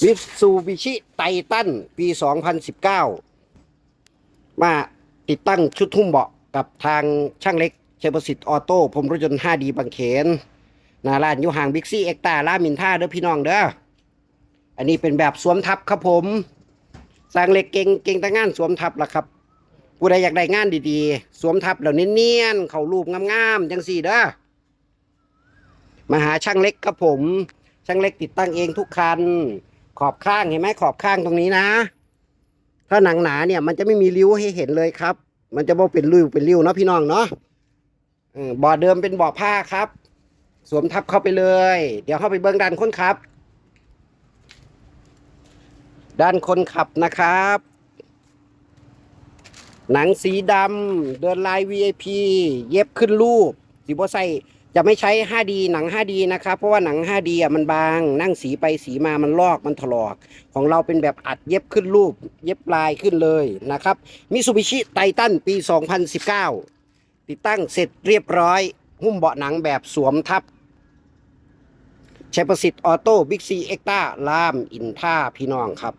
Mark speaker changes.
Speaker 1: มิตซูบิชิไททันปี 2019 มาติดตั้งชุดทุ่มเบาะกับทางช่างเล็กเชฟประสิทธิ์ออโต้ผมรถยนต์ 5D บางเขนนาร้านอยู่ห่างบิ๊กซี่เอ็กตาล่ามินท่าเด้อพี่น้องเด้อ อันนี้เป็นแบบสวมทับครับผม สร้างเหล็กเก่งเก่งแต่งานสวมทับล่ะครับ ผู้ใดอยากได้งานดีๆ สวมทับแล้วเนียนๆ เขารูปงามๆ จังสี่เด้อ มาหาช่างเล็กครับผม ช่างเล็กติดตั้งเองทุกคัน ขอบข้างเห็นไหมขอบข้างตรงนี้นะ ถ้าหนังหนาเนี่ย มันจะไม่มีริ้วให้เห็นเลยครับ มันจะบ่เป็นริ้วเป็นริ้วเนาะพี่น้องเนาะบ่อเดิมเป็นบ่อผ้าครับ สวมทับเข้าไปเลย เดี๋ยวเข้าไปเบื้องด้านคนขับ ด้านคนขับนะครับ หนังสีดำเดินลาย VIP เย็บขึ้นรูป สีบัวใส่จะไม่ใช้ 5D หนัง 5D นะครับ เพราะว่าหนัง 5D อะมันบาง นั่งสีไปสีมามันลอกมันถลอก ของเราเป็นแบบอัดเย็บขึ้นรูป เย็บลายขึ้นเลยนะครับมิซูบิชิไททันปี 2019 ติดตั้งเสร็จเรียบร้อย หุ้มเบาะหนังแบบสวมทับใช้ประสิทธิ์ออโต้บิ๊กซีเอ็กต้าลามอินท่าพี่น้องครับ